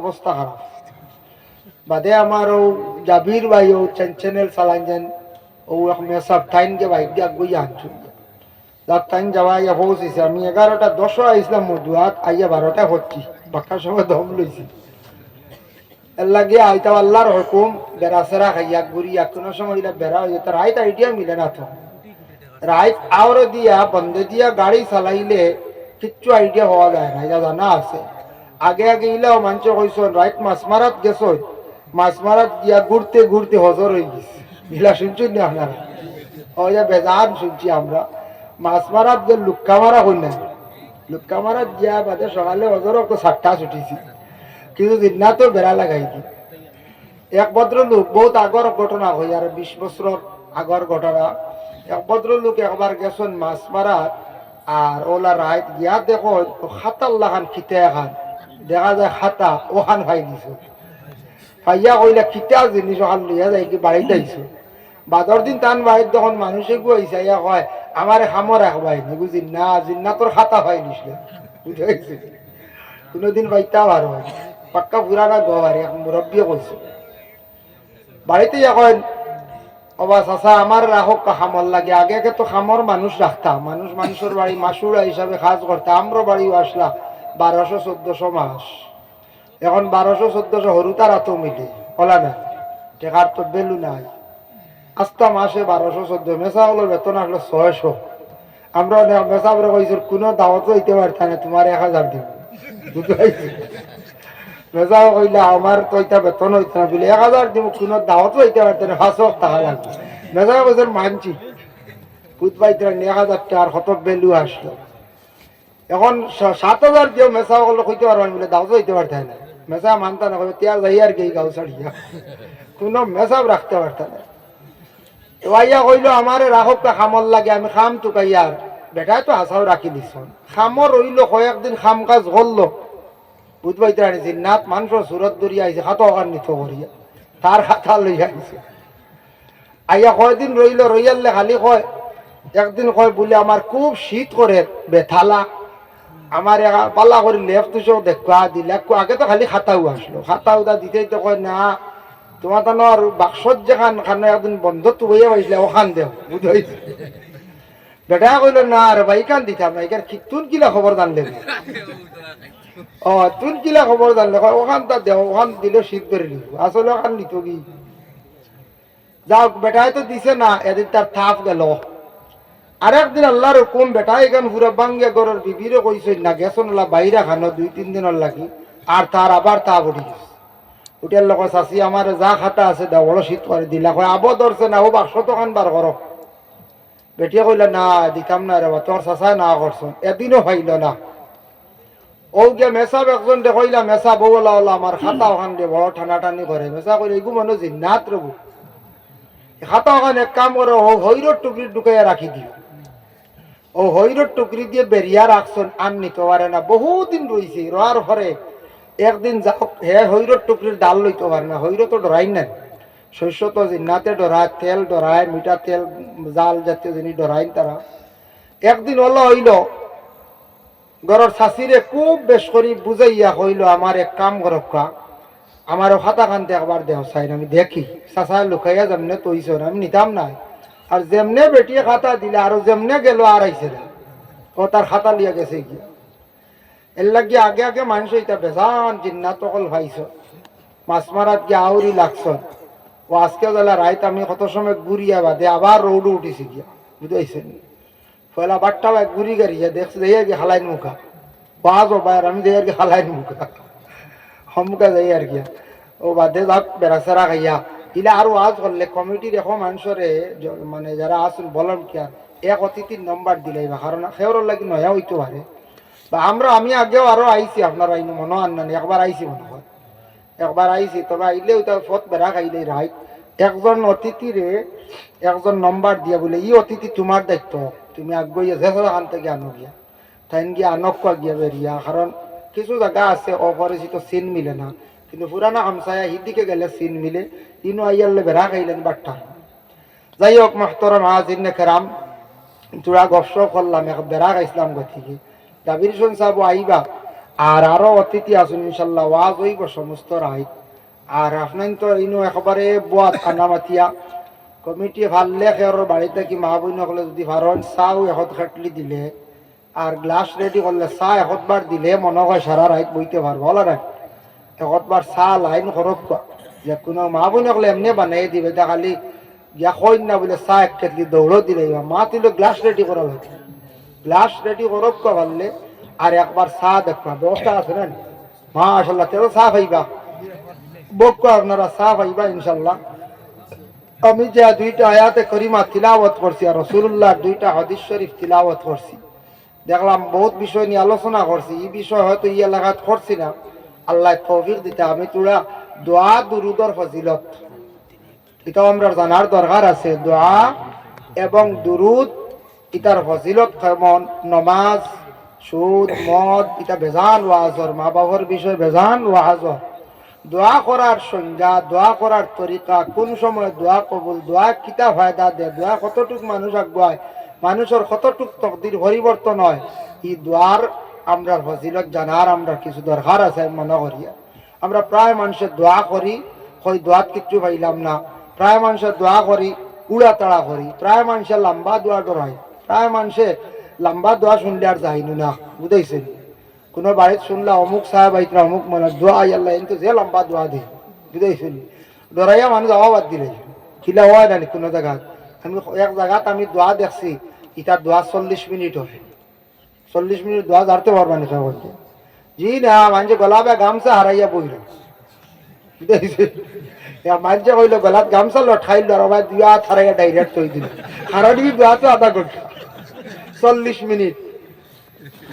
অবস্থা খারাপ। বাদে আমার ও জাবির ভাই ও চ্যানেল চালান যেন ও মেসাব টাইম কে বাইক দিয়ে আগুই আনছু যার টাইম যাওয়া ইয়া পৌঁছেছে আমি এগারোটা দশও আইসলাম মজুয়াত আইয়া বারোটা হচ্ছি। বাক্কার সময় দম লইছি। এর লাগে আইতা আল্লাহর হুকুম, বেড়া সেরা খাইয়া ঘুরিয়া কোনো সময় এটা বেড়া হয়ে যেত রাইত আইডিয়া মিলে না তো। রাইত আওরে দিয়া বন্ধ দিয়া গাড়ি চালাইলে কিচ্ছু আইডিয়া হওয়া যায় না, এটা জানা আছে। আগে আগে ইলাও মানুষ কইস রাইত মাছ মারাত গেছ মাছ মারাত গিয়া ঘুরতে ঘুরতে হজর হয়ে গেছে। ইলা শুনছেন না আপনারা? ওই যে বেজান শুনছি আমরা। মাছ মারাত যে লুক্কা মারা হই না লুক্কা মারাত গিয়া বাদে সকালে হজর তো সাতটা ছুটিছি। কিন্তু দিনা তো বেড়া লাগাই দি। এক ভদ্রলোক বহুত আগর ঘটনা হই আর বিশ বছর আগর ঘটনা। এক ভদ্রলোক একবার গেছেন মাছ মারাত, আর ওলা রাইত গিয়া দেখো খাতার লাগান খিতে খান। দেখা যায় খাতা, ওখান ভাই দিছো। ভাইয়া কইলা খিতা জিনিস ওখান লইয়া যাই কি বাড়িতে আইছো বাদর দিন টান বাড়িত যখন মানুষে গুয়াইছে ইয়া কয় আমার খামর রাখবাই নি? বুঝি না জিন্না তোর খাতা ভাই নিসলে বুঝে কোনোদিন বাইতা বার হয়। পাক্কা পুরানা গবার এক মুরব্বী কইছে বাড়িতে এখন অবা চাচা আমার রাখক খামর লাগে। আগে আগে তো খামর মানুষ রাখতাম মানুষ মানুষের বাড়ি মাসুরা হিসাবে কাজ করতাম আমরা বাড়িও আসলা। বারোশো চোদ্দশো মাস। এখন বারোশো চোদ্দশো হরু তারা তো মিলে। হলা না টেকার তো বেলু নাই। আস্তা মাসে বারোশো চোদ্দ মেসা হলো, বেতন আসলো ছয়শো। আমরা মেসা বলে কইছি কোনো দাওয়াত হইতে পারতাম না তোমার এক হাজার দিব। মেজা কইলে আমার তো এটা বেতন হইতে না, বলে এক হাজার দিব, কোনো দাওয়াত হইতে পারতেন না পাঁচশো টাকা লাগবে মেজা কইছেন মানছি। বুধ পাইতে এক হাজার টাকার কত ভ্যালু আসলো। এখন সাত হাজার দিও মেসা করলে কইতে পারবেন বলে দাওয়াত হইতে পারতেন না মেসা মানতা না কবে তিয়ার যাই আর কি গাও ছাড়িয়া। কোনো মেসাব রাখতে পারতেন না তো আইয়া কইলো, আমারে রাখক খামর লাগে, আমি খাম তো কাইয়ার বেটায় তো আশাও রাখি দিছ খামর রইল কয়েকদিন খাম কাজ করল বুঝবাইতে আনিছি নাথ মানুষের সুরত দরিয়া আইছে খাতা ওখান নিত করিয়া তার খাতা লইয়া আইছে আইয়া কয়দিন রইল রইয়ালে খালি কয়, একদিন কয় বলে আমার খুব শীত করে বেথালা আমার পাল্লা করে লেফট তুসো দেখা দিলে আগে তো খালি খাতাও আসলো খাতাও দা দিতেই তো কয় না তোমার তো আর বাক্সত যেখান খানে একদিন বন্ধ তো বইয়া পাইছিলে ওখান দেও বুঝাইছে বেটা কইল না আর ভাই কান দিতাম না এখানে তুন কিলা খবর জানলে? ও তুন কিলা খবর জানলে ওখান তা দেও ওখান দিলে শীত করে নিব আসলে ওখান নিত কি যাও বেটাই তো দিছে না এদিন তার থাপ গেল। আর একদিন আল্লাহর হুকুম বেটা এখান পুরা বাঙ্গিয়া গরের বিবিরে কইছে না গেছন ওলা বাইরা খানো দুই তিন দিনের লাগি আর তার আবার তা গেছে। উঠিয়ার লোক চাষি আমার যা খাতা আছে দা বড় শীত করে দিলা। কয় আবো ধরছে না ও বাক্স তখন বার করো বেটিয়া কইলা না দিতাম না রে বা, তোর চাচাই না করছ এদিনও পাইল না। ও গিয়া মেসাব একজন দেখাইলা মেসা বউলা ওলা আমার খাতা ওখান দিয়ে বড় ঠান্ডা টানি করে মেসা কইলে এগু মনে জিন্নাত রবু খাতা ওখান এক কাম করে ও হৈরর টুকরি ঢুকাইয়া রাখি দিও ও হৈরর টুকরি দিয়ে বেরিয়া রাখছেন, আন নিতে পারে না। বহুদিন রইছে, রোয়ার পরে একদিন যাও হে হৈরর টুকরির ডাল লইতে পারে না। হৈর তো ডরাই না শস্য তো জিন্নাতে ডরায়, তেল ডরায়, মিঠা তেল, জাল জাতীয় জিনিস ডরাই তারা। একদিন হলো হইল, ঘরের শাশিরে খুব বেশ করি বুঝাইয়া হইল, আমার এক কাম করক্কা আমারও খাতা কানতে একবার দেহ চাই আমি দেখি। চাচা লুকাইয়া যেমনে তৈছ, আমি নিতাম নাই। আর যেমনে বেটিয়ে খাতা দিলে আর যেমনে গেল আর আইছে না ও তার খাতা লিয়া গেছে গিয়া এর লাগি আগে আগে মানুষ এটা বেজান জিন্নাত অকল ভাইছ। মাছ মারাত গিয়া আউরি লাগছ ও আজকে বেলা রাইত আমি কত সময় ঘুরিয়া বাদে আবার রৌড উঠিছি গিয়া। বুঝাইছেন পয়লা বাট্টা বাই ঘুরি গাড়িয়া দেখছে দেয় কি হালাইন মুখা। বাজ ও বাইর আমি দেয় কি হালাইন মুখা। হমকা যাই আর কি ও বাদে যাক বেড়াচেরা খাইয়া। ইলা আরও আজ করলে কমিটির এখন মানুষরে মানে যারা কি আর এক অতিথির নম্বর দিলাই বা কারণ সেওর লাগি নয়া হইতে পারে। বা আমরা, আমি আগেও আরও আইছি, আপনার আইন মনে আন না একবার আইছি মনে হয়। একবার আইছি, তবে আইলেও তার ফত বেড়া খাইলে রাইট একজন অতিথিরে একজন নম্বর দিয়া বলে, ই অতিথি, তোমার দায়িত্ব, তুমি আগুইয়া যে খান থেকে আনো গিয়া। তাই গিয়া আনক গিয়া বেরিয়া, কারণ কিছু জায়গা আছে, অপরিচিত সিন মিলে না। কিন্তু পুরানা হামসায়া হিদিকে গেলে সিন মিলে, ইনো আইয়ালে বেড়া খাইলেন বাট্টা যাই হোক মাহতরম হাজির কেরাম তোরা গপ্স করলাম এক বেড়া খাইছিলাম গতিকে। জাবির শুন সাহেব আইবা, আর আরও অতিথি আছেন ইনশাল্লাহ, ওয়াজ হইব সমস্ত রাইত আর আপনার তো ইনো একেবারে বোয়াত খানা মাতিয়া। কমিটি ভাললে খেয়ার বাড়িতে কি মা বই নকলে যদি ভারণ চাও এখত খাটলি দিলে। আর গ্লাস রেডি করলে চা এখতবার দিলে মনে হয় সারা রাইত বইতে পারব হলা রাইট এখতবার চা লাইন খরচ যে কোনো মা বই নকলে এমনি বানাই দিবে তা খালি গিয়া কই না বলে চা এক কেটলি দৌড়ো দিলে মা তুলে গ্লাস রেডি করা লাগে। গ্লাস রেডি করব পারলে আর একবার চা দেখবা। ব্যবস্থা আছে না মা আসল্লাহ তেরো চা পাইবা বকো আপনারা চা পাইবা ইনশাল্লাহ আমি যে দুইটা আয়াতে করিমা তিলাওয়াত করছি আর রসুল্লাহ দুইটা হাদিস শরীফ তিলাওয়াত করছি দেখলাম বহুত বিষয় নিয়ে আলোচনা করছি এই বিষয় হয়তো ই এলাকাত করছি না। আল্লাহ তৌফিক দিতে আমি তোরা দোয়া দুরুদর ফজিলত। এটাও আমরা জানার দরকার আছে। দোয়া এবং দুরুদ ইটার ফজিলত কেমন? নমাজ, সুদ, মদ, এটা বেজান ওয়াজর মা বাবার বিষয়ে বেজান ওয়াজর। দোয়া করার সংজ্ঞা, দোয়া করার তরিকা, কোন সময় দোয়া কবুল, দোয়া কিতা ফায়দা দেয় দোয়া কতটুক মানুষ আগুয়ায় মানুষের কতটুক তকদির পরিবর্তন হয়, এই দোয়ার আমরা ফজিলত জানার আমরা কিছু দরকার আছে মনে করি। আমরা প্রায় মানুষের দোয়া করি, কই দোয়াত কিচ্ছু পাইলাম না। প্রায় মানুষের দোয়া করি, উড়া তাড়া করি। প্রায় মানুষের লম্বা দোয়া ডরাই। প্রায় মানুষে লম্বা দোয়া শুনলে আর যাইনু না বুঝাইছেন? কোনো বাড়িত শুনলা অমুক সাহেব আইতরা, অমুক মানে দোয়া আল্লাহ কিন্তু যে লম্বা দোয়া দে। বুঝাইছেন? ডরাইয়া মানুষ আওয়াজ দিলে। খিলা হয় না কোনো জায়গাত। আমি এক জায়গাত আমি দোয়া দেখছি ইটার দোয়া চল্লিশ মিনিট হয়। চল্লিশ মিনিট দোয়া ধারতে পারবা না বলতে জি না মানুষে গলাবে গামছা হারাইয়া বইল মানুষে কইলো, গলাত গামছা লঠাইল আবার দুয়া হারাইয়া ডাইরেক্ট থই দিল। হারানি দোয়া তো আধা ঘণ্টা চল্লিশ মিনিট।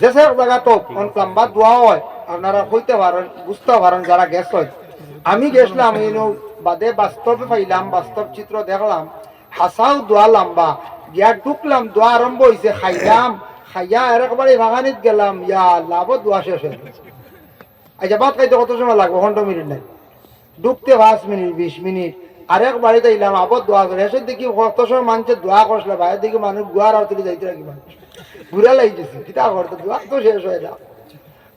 যেসব জায়গা তো অনেক লম্বা দোয়া হয়, আপনারা কইতে পারেন, বুঝতে পারেন যারা গেছ হয়। আমি গেছিলাম ইনো বাদে বাস্তবে পাইলাম, বাস্তব চিত্র দেখলাম। হাসাও দোয়া লম্বা, গিয়া ঢুকলাম, দোয়া আরম্ভ হয়েছে খাইলাম। খাইয়া এরকবারে বাগানিত গেলাম, ইয়া লাভ দোয়া শেষ হয়ে আচ্ছা ভাত খাইতে কত সময় লাগবে? ঘণ্টা মিনিট নাই। ঢুকতে পাঁচ মিনিট, বিশ মিনিট। আরেক বাড়িতে এলাম আবার দোয়া করে। এসে দেখি কত সময় মানুষের দোয়া করছিল বাইরে দেখি মানুষ গুয়ার আর যাইতে রাখি মানুষ। ঘুরা লাগিয়েছে কিতা করতো? দোয়া তো শেষ হয়ে যা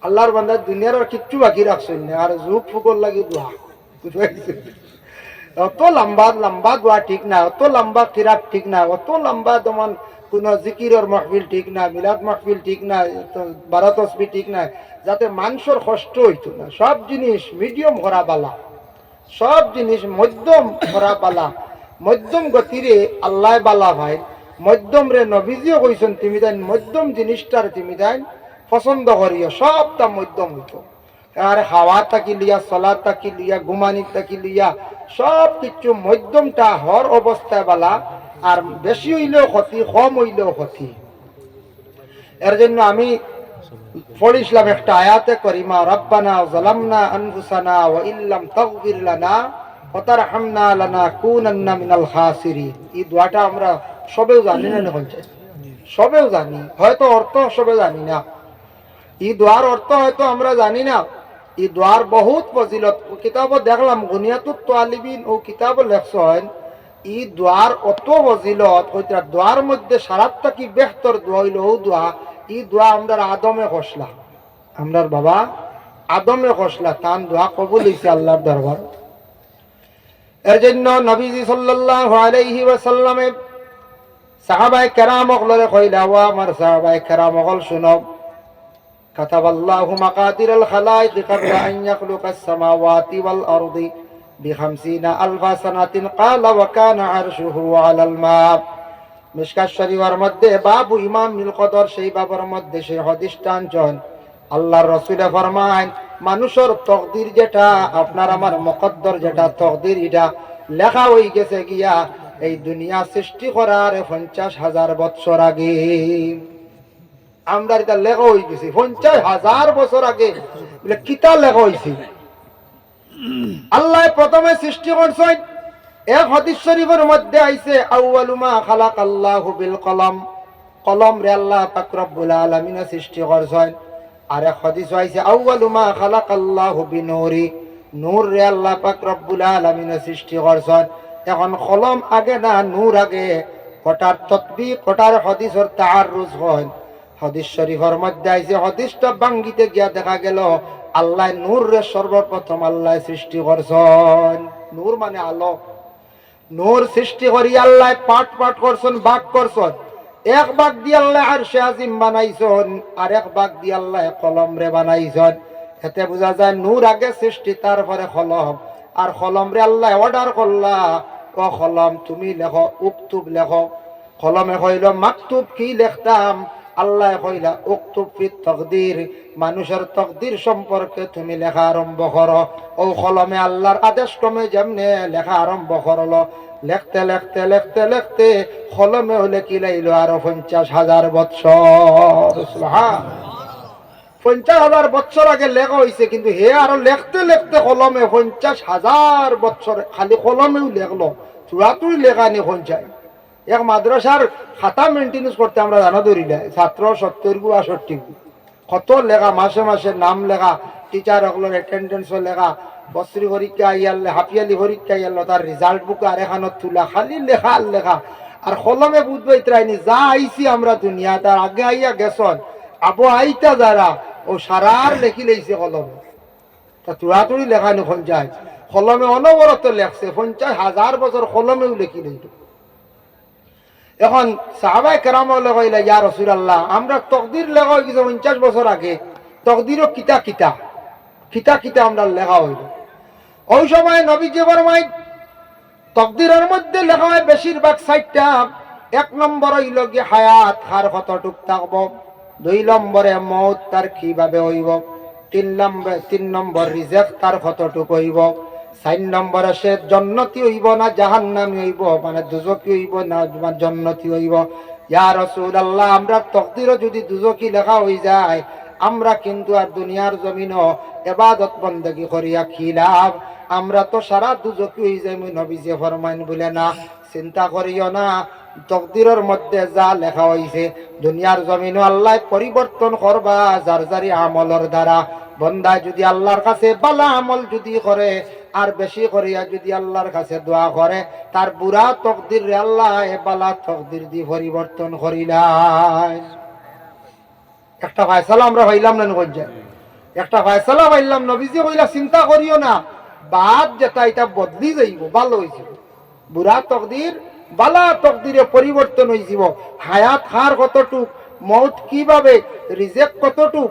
আল্লাহর বান্দার দুনিয়ার আর কিচ্ছু বাকি রাখছেন না, আর যুগ ফুকর লাগি দোয়া। অত লম্বা লম্বা দোয়া ঠিক না, অত লম্বা কিরাত ঠিক না, অত লম্বা তোমার কোন জিকিরের মাহফিল ঠিক না মিলাদ মাহফিল ঠিক না বারা তসবি ঠিক না যাতে মানুষের কষ্ট হইতো না। সব জিনিস মিডিয়াম করা বালা। সব জিনিস মধ্যম করা বালা। মধ্যম গতিরে আল্লাহ বালা ভাই, মধ্যম রে নবীজিও কইছেন, তুমি তাই মধ্যম জিনিসটার তুমি তাই পছন্দ করিও। সবটা মধ্যম হইতো। আর হাওয়া তাকি লিয়া চলা তাকি লিয়া ঘুমানি তাকি লিয়া সব কিছু মধ্যমটা হর অবস্থায় বালা। আর বেশি হইলেও ক্ষতি, কম হইলেও ক্ষতি। এর জন্য আমি পড়িছিলাম একটা আয়াতে করিমা, রব্বানা জালামনা আনফুসানা ওয়া ইল্লাম তাগফির লানা ওয়া তারহামনা লানা কুনান্না মিনাল খাসিরিন। এই দোয়াটা আমরা সবেও জানি না এখন সবেও জানি। হয়তো অর্থ সবে জানি না। এই দোয়ার অর্থ হয়তো আমরা জানি না। এই দোয়ার বহুত ফজিলত। কিতাব দেখলাম, গুনিয়াতুত তালিবিন ও কিতাব লেখছেন ই দোয়ার অত ফজিলত ওইটা দোয়ার মধ্যে সারাতটা কি বেহতর দোয়া হইল ও দোয়া ই দোয়া আমরা আদমে খসলা আমরার বাবা আদমে খসলা তান দোয়া কবুল হইছে আল্লাহর দরবার এর জন্য নবীজি সাল্লাল্লাহু আলাইহি ওয়াসাল্লামে সাহাবায়ে কেরাম অকলরে কইলা ওয়া আমার সাহাবায়ে কেরাম অকল শুনো كتب الله مقادير الخلائق قبل أن يخلق السماوات والأرض بخمسين ألف سنة قال وكان عرشه على الماء মিশকাত শরীফের মধ্যে বাবু ইমাম নীল কদর সেই বাবার মধ্যে সেই হদিস টানছেন আল্লাহর রসুলে ফরমায় মানুষের তকদির যেটা আপনার আমার মকদ্দর যেটা তকদির এটা লেখা হয়ে গেছে গিয়া এই দুনিয়া সৃষ্টি করার পঞ্চাশ হাজার বৎসর আগে আমরা এটা লেখা হয়ে গেছি পঞ্চাশ হাজার বছর আগে বলে কিতা লেখা হয়েছে আল্লাহ প্রথমে সৃষ্টি করছেন। এক হাদিস শরীফের মধ্যে আইছে আউয়ালুমা খালাক আল্লাহু বিল কলম। কলম রে আল্লাহ পাক রব্বুল আলামিন সৃষ্টি করছেন। আর এক হাদিস আইছে আউয়ালুমা খালাক আল্লাহু বিনুরি। নূর রে আল্লাহ পাক রব্বুল আলামিন সৃষ্টি করছেন। এখন কলম আগে না নূর আগে কটার ততবি কটার হাদিসের তাআরুজ হয় হদিস শরীফের মধ্যে আইছে, হদিসটা বাঙ্গিতে গিয়া দেখা গেল আল্লাহ নূর রে সর্বপ্রথম আল্লাহ সৃষ্টি করছেন। নূর মানে আলো। নূর সৃষ্টি করি আল্লাহ পাট পাট করছেন, বাক করছেন। এক বাক দিয়ে আল্লাহ আর আজিম বানাইছন, আর এক বাক দিয়ে আল্লাহ কলম রে বানাইছন। এতে বোঝা যায় নূর আগে সৃষ্টি, তারপরে কলম। আর কলম রে আল্লাহ অর্ডার করলা, ও কলম তুমি লেখো, উক্তুব লেখো। কলমে কইল, মাকতুব কি লিখতাম? আল্লাহ কইলা, উক্তুব ফি তকদির, মানুষের তকদির সম্পর্কে তুমি লেখা আরম্ভ করো। ও কলমে আল্লাহর আদেশ ক্রমে যেমনে লেখা আরম্ভ করল, লেখতে লেখতে লেখতে লেখতে কলমে হলে কি লাইলো? আরও পঞ্চাশ হাজার বৎসর। সুবহান। পঞ্চাশ হাজার বছর আগে লেখা হয়েছে কিন্তু হে আরও লেখতে লেখতে কলমে পঞ্চাশ হাজার বছর খালি কলমেও লেখলো। চূড়াতুই লেখা নি পঞ্চায় এক মাদ্রাসার খাতা মেনটেন্স করতে আমরা জানা ধরিলে ছাত্র সত্তর গু আষট্টি গু। কত লেখা, মাসে মাসে নাম লেখা টিচার সকলের অ্যাটেন্ডেন্সও লেখা বস্ত্রী পরীক্ষা আইয়ালে হাফিয়ালি পরীক্ষা আইয়াল তার রেজাল্ট বুক আর এখানত তুলা, খালি লেখা আর লেখা। আর কলমে বুঝবে ইত্রাইনি যা আইছি আমরা দুনিয়া তার আগে আইয়া গেছন, আবো আইতা যারা ও সারার লেখি লইছে কলমে। তা তুড়াতুড়ি লেখা নখন যায় কলমে অনবরত লেখছে পঞ্চাশ হাজার বছর কলমেও লেখি লইল এখন সাহাবাই কেরাম কইলে ইয়া রসুল আল্লাহ আমরা তকদির লেখা হয়ে গেছে পঞ্চাশ বছর আগে, তকদিরও কিতা কিতা কিতা কিতা আমরা লেখা হইল। ওই সময় নবীজি ফরমাই তকদিরের মধ্যে লেখা হয় বেশিরভাগ সাইটটা, এক নম্বর হইল গিয়ে হায়াত খার কতটুক থাকব, দুই নম্বরে মৌত তার কীভাবে হইব, তিন নম্বর তিন নম্বর রিজেক্ট তার কতটুক হইব। চার নম্বরে আছে জন্নতি হইব না, জাহান্নামি হইব মানে দুজকি হইব না জন্নতি হইব। ইয়া রসুল আল্লাহ আমরা তকদিরও যদি দুজকি লেখা হয়ে যায়, আমরা কিন্তু আর দুনিয়ার জমিনও এবাদত বন্দগি করিয়া কি লাভ? আমরা তো সারা দুজকি হয়ে যাই নবীজে ফরমাইন বলে না, চিন্তা করিও না, তকদিরের মধ্যে যা লেখা হয়েছে দুনিয়ার জমিনও আল্লাহ পরিবর্তন করবা, যার যারি আমলের দ্বারা। বন্দা যদি আল্লাহর কাছে বালা আমল যদি করে, আর বেশি করিয়া যদি আল্লাহর কাছে দোয়া করে, তার বুড়া তকদির আল্লাহ, এ বালা তকদির দি পরিবর্তন করিলাই একটা ফায়সালা আমরা পাইলাম না নগঞ্জা একটা ফায়সালা পাইলাম নবীজি কইলা, চিন্তা করিও না বাদ যেটা এটা বদলি যাইব, ভালো হয়েছিল বুড়া তকদির, বালা তকদিরে পরিবর্তন হয়েছিল হায়াত হার কতটুক, মৌত কীভাবে রিজেক্ট কতটুক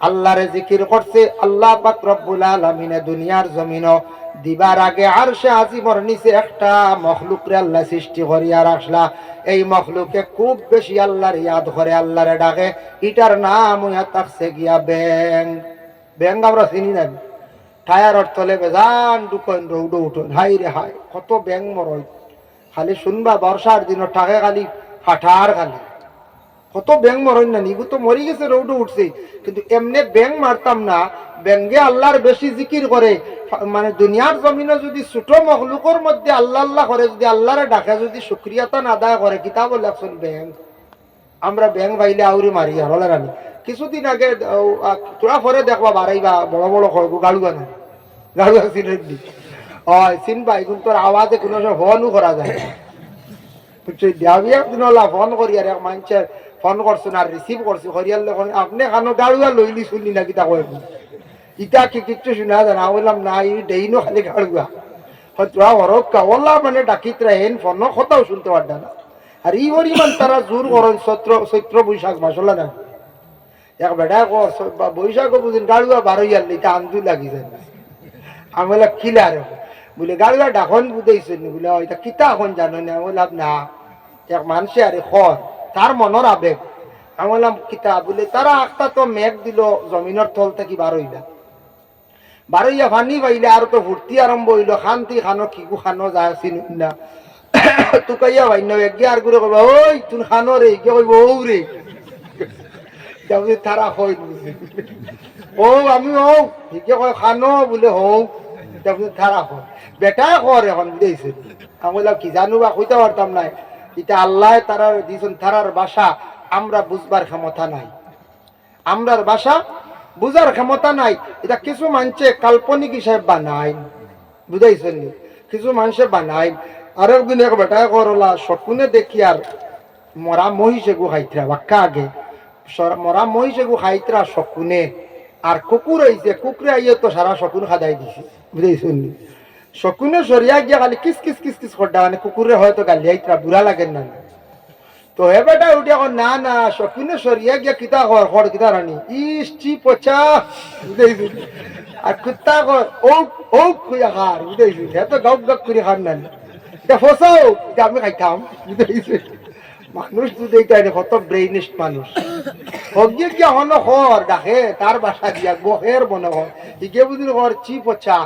আল্লাহরে জিকির করছে, আল্লাহ পাক আলামিনে দুনিয়ার জমিনও দিবার আগে আরশে আজিমর নিচে একটা মখলুকরে আল্লাহ সৃষ্টি করিয়া রাখলা। এই মখলুকে খুব বেশি আল্লাহর ইয়াদ করে, আল্লাহরে ডাকে ইটার নাম হইয়া থাকছে গিয়া ব্যাং। ব্যাং আমরা চিনি না। টায়ারর তলে বেজান দুকন রৌড উঠন। হাই রে হাই কত ব্যাং মরই খালি শুনবা বর্ষার দিন টাকে খালি ফাটার খালি। কত ব্যাং মরই না, নিগু তো মরি গেছে, রৌড উঠছে। কিন্তু এমনে ব্যাং মারতাম না ব্যাঙ্গে আল্লাহর বেশি জিকির করে। মানে দুনিয়ার জমিনে যদি ছোট মখলুকর মধ্যে আল্লাহ আল্লাহ করে, যদি আল্লাহরে ডাকে, যদি সুক্রিয়াতন আদায় করে কিতাব লেখছেন ব্যাং। আমরা ব্যাং ভাইলে আউরি মারি, আর হলে রানি কিছুদিন আগে তোরা পরে দেখবা বাড়াইবা বড় বড় হয় গাড়ুয়া না গাড়ুয়া সিনের দি। হয় চিনবা এখন তোর আওয়াজে কোনো সময় ফোনও করা যায় বুঝছ দেওয়া ফোন করি, আর মানুষের ফোন করছেন আর রিসিভ করছি হরিয়ার লোক আপনি খানো গাড়ুয়া লইলি শুনলি না কিতা কয় ইটা কি কিচ্ছু শুনা জানা বললাম না ই ডেইনো খালি গাড়ুয়া তোরা হরক্কা ওলা মানে ডাকিতরা হেন ফোন কথাও শুনতে পারডা না আর ই পরিমাণ তারা জোর করেন চৈত্র চৈত্র বৈশাখ মাসলা না। এক বেটা বৈশাখ বুঝিন গাড়ুয়া বারোইয়ার লিটা আন্দু লাগি যায় আমি বললাম কিলা রে বলে গাড়ুয়া ডাখন বুঝাইছে নি? বলে এটা কিতা এখন জানো না? বললাম না এক মানুষে আরে খর তার মনের আবেগ। আমি বললাম কিতা বলে তারা একটা তো মেঘ দিল জমিনের তল থেকে বারোইলা বারোইয়া ফানি পাইলে আর তো ভর্তি আরম্ভ হইল খান্তি খানো, কিকু খানো যায় চিনি না। তুকাইয়া ভাইন এগে আর করে কইবা ওই তুন খানো রে কে কইব ও রে তারপরে তারা বুঝি ও আমি ও হিকে কয়, খানো বলে হও বুঝি তারা কর বেটা কর এখন বুঝেছে আমি বললাম কি জানু বা, কইতে পারতাম না এটা আল্লাহ তারার দিয়েছেন তারার বাসা, আমরা বুঝবার ক্ষমতা নাই। আমরার বাসা বুঝার ক্ষমতা নাই। এটা কিছু মানুষে কাল্পনিক হিসাবে বানায়। বুঝাইছেন কিছু মানুষে বানায়। আর একদিন এক বেটা করলা সকুনে দেখি আর মরা মহিষে গু খাইতরা বাক্কা আগে। মরা মহিষে গু খাইতরা সকুনে আর কুকুর হইছে কুকুরে আইয়ে তো সারা শকুন খাদাই দিছে। বুঝাইছেন? শকুনে সরিয়া গিয়া খালি কিস কিস কিস কিস করডা মানে কুকুরে হয়তো গালি আইতরা বুড়া লাগেন না তো হে বেটা উঠে এখন না না, শকুনে সরিয়া গিয়া কিতা কর কর কিতা রানি ইস চি, পচা বুঝাইছেন আর কুত্তা কর ও ও খুইয়া খার বুঝাইছেন হে তো গাউক গাউক করে খান না এটা ফসাও এটা আমি খাইতাম বুঝাইছেন মানুষ যদি এটা কত ব্রেইনিস্ট মানুষ হগিয়ে কি হন হর ডাকে তার বাসা দিয়া বহের মনে হর ইকে বুঝলি হর চি, পচা।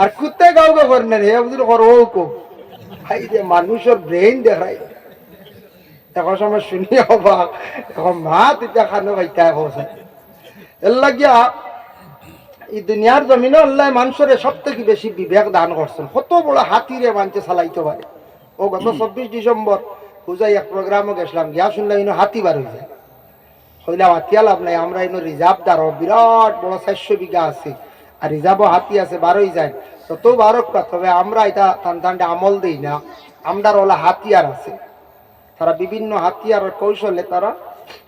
আর কুত্তে গাও গা করেন হে বুঝলি হর ও কো ভাই, যে মানুষের ব্রেইন দেখাই। এখন সময় শুনি হবা, এখন মা তেতিয়া খানো খাইতা হসে এর লাগিয়া এই দুনিয়ার জমিনে আল্লাহ মানুষের সব থেকে বেশি বিবেক দান করছেন কত বড় হাতিরে মানুষে চালাইতে পারে ও গত চব্বিশ ডিসেম্বর পূজায় এক প্রোগ্রামও গেছিলাম। গিয়া শুনলাম ইনো হাতি বার হয়ে যায়। হইলাম হাতিয়া লাভ নাই আমরা ইনো রিজার্ভ দ্বারো বিরাট বড় চারশো বিঘা আছে। আর রিজার্ভও হাতি আছে, বারোই যায় তত বারক তবে আমরা এটা টান টানটা আমল দিই না। আমরার ওলা হাতিয়ার আছে। তারা বিভিন্ন হাতিয়ার কৌশলে তারা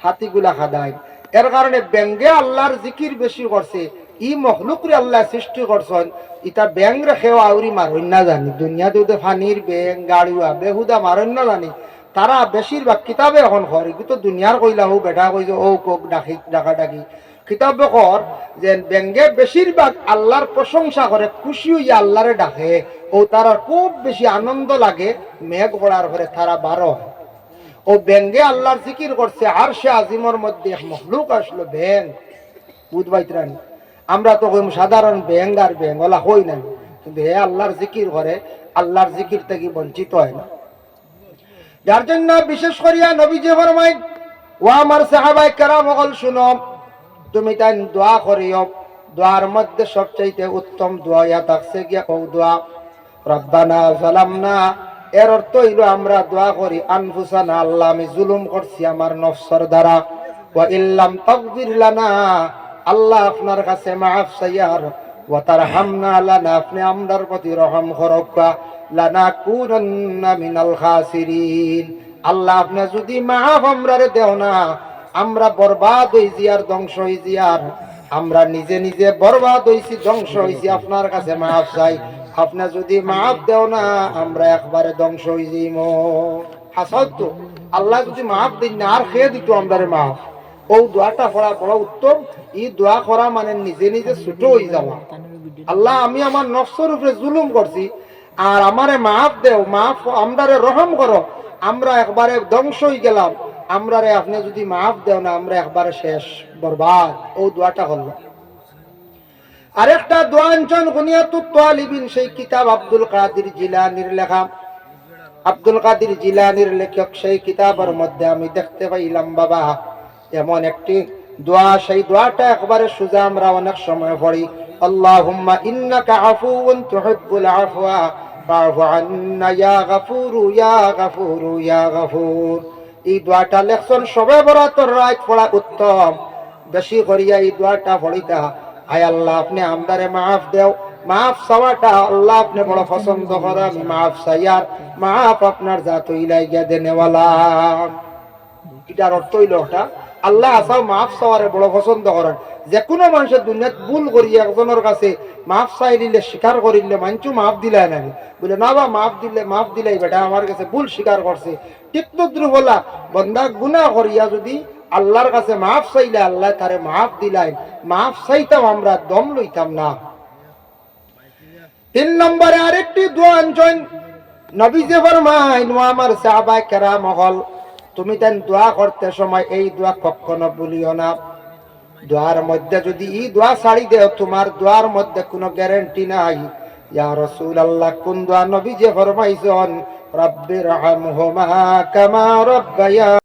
হাতিগুলা খাদায় এর কারণে ব্যাঙ্গে আল্লাহর জিকির বেশি করছে। ই মখলুকরে আল্লাহ সৃষ্টি করছেন। ইটা ব্যাং রেখেও আউরি মারণ না জানি। দুনিয়াতে তো ফানির ব্যাং, গাড়ুয়া, বেহুদা মারণ না জানি। তারা বেশিরভাগ কিতাবে এখন হর এগুলো তো দুনিয়ার কইলা হোক বেটা কইছে, ও কোক ডাকি ডাকা ডাকি কিতাবে কর যে ব্যাঙ্গে বেশিরভাগ আল্লাহর প্রশংসা করে খুশি হইয়া আল্লাহরে ডাকে ও তারা খুব বেশি আনন্দ লাগে, মেঘ পড়ার ঘরে তারা বারো ও ব্যাঙ্গে আল্লাহর জিকির করছে আর সে আজিমর মধ্যে এক মখলুক আসলো ব্যাং বুধবাইতরানি আমরা তো সাধারণ ব্যাং আর ব্যাং ওলা হই না কিন্তু হে আল্লাহর জিকির করে আল্লাহর জিকির থেকে বঞ্চিত হয় না। যার জন্য বিশেষ করিয়া নবীজি ফরমাই ও আমার সাহাবাই কেরাম অকল শুনো তুমি তাই দোয়া করিও। দোয়ার মধ্যে সবচাইতে উত্তম দোয়া, ইয়া থাকছে গিয়া কৌ দোয়া, রব্বানা জালামনা এর অর্থ হইল আমরা দোয়া করি, আনফুসানা, আল্লাহ আমি জুলুম করছি আমার নফসর দ্বারা। ওয়া ইল্লাম তাগফির লানা আল্লাহ আপনার কাছে মাফ চাইয়ার ওয়া তারহামনা লানা আপনি আমরার প্রতি রহম করক্কা লানা কুনান্না মিনাল খাসিরিন। আল্লাহ আপনি যদি মাফ আমরারে দেও না আমরা বরবাদ হই আর ধ্বংস হই আর আমরা নিজে নিজে বরবাদ হইছি, ধ্বংস হইছি। আপনার কাছে মাফ চাই। আপনি যদি মাফ দেও না, আমরা একবারে ধ্বংস হয়ে যাইম হাসাল তো আল্লাহ যদি মাফ দিন না, আর খেয়ে দিত আমরারে মাফ। ও দোয়াটা করা বড় উত্তম। এই দোয়া করা মানে নিজে নিজে ছোট হয়ে যাওয়া। আল্লাহ, আমি আমার নফসর উপরে জুলুম করছি। আর আমারে মাফ দেও, মাফ আমরারে রহম করো। আমরা একবারে ধ্বংস হয়ে গেলাম। আমরারে আপনি যদি মাফ দেও না আমরা একবারে শেষ, বরবাদ। ও দোয়াটা করলাম আরেকটা দোয়াঞ্চন গুনিয়াতুত তালিবিন সেই কিতাব আব্দুল কাদির জিলানির লেখা। আব্দুল কাদির জিলানির লেখক, সেই কিতাবের মধ্যে আমি দেখতে পাইলাম, বাবা, এমন একটি দোয়া। সেই দোয়াটা একবারে সুজা আমরা অনেক সময় পড়ি। আল্লাহুম্মা ইন্নাকা আফুউন তুহিব্বুল আফওয়া, ফাআফু আন্না, ইয়া গাফুরু ইয়া গাফুরু, ইয়া গাফুর। এই দোয়াটা লেখছেন সবে বরাতর রাত পড়া উত্তম। বেশি করিয়া এই দোয়াটা পড়িতা আয় আল্লাহ, আপনি আমদারে মাফ দেও। মাফ চাওয়াটা আল্লাহ আপনি বড় পছন্দ করে মাফ চাইয়ার মাফ আপনার জাত ইলাই গিয়া দেনেওয়ালা। এটার অর্থ হইল ওটা আল্লাহ আসাও মাফ চাওয়ারে বড় পছন্দ করেন। যে কোনো মানুষের দুনিয়াত ভুল করি একজনের কাছে মাফ চাই দিলে স্বীকার করিলে মানছু মাফ দিলাই না বলে, না বা, মাফ দিলে, মাফ দিলাই বেটা আমার কাছে ভুল স্বীকার করছে ঠিক তদ্রু বলা গুণা করিয়া যদি আল্লাহর কাছে মাফ চাইলে, আল্লাহ তারে মাফ দিলাই মাফ চাইতাম আমরা, দম লইতাম না। তিন নম্বরে আরেকটি দোয়া আনছেন। নবী যে ফরমাইন আমার সাহাবা কেরাম হল তুমি দেন দোয়া করতে সময় এই দোয়া কখনো বলিও না। দোয়ার মধ্যে যদি ই দোয়া ছাড়ি দেও, তোমার দোয়ার মধ্যে কোনো গ্যারেন্টি নাই। ইয়া রসুল আল্লাহ কোন দোয়া নবী যে ফরমাইছেন? রব্বির হামহুমা কামা রব্বায়া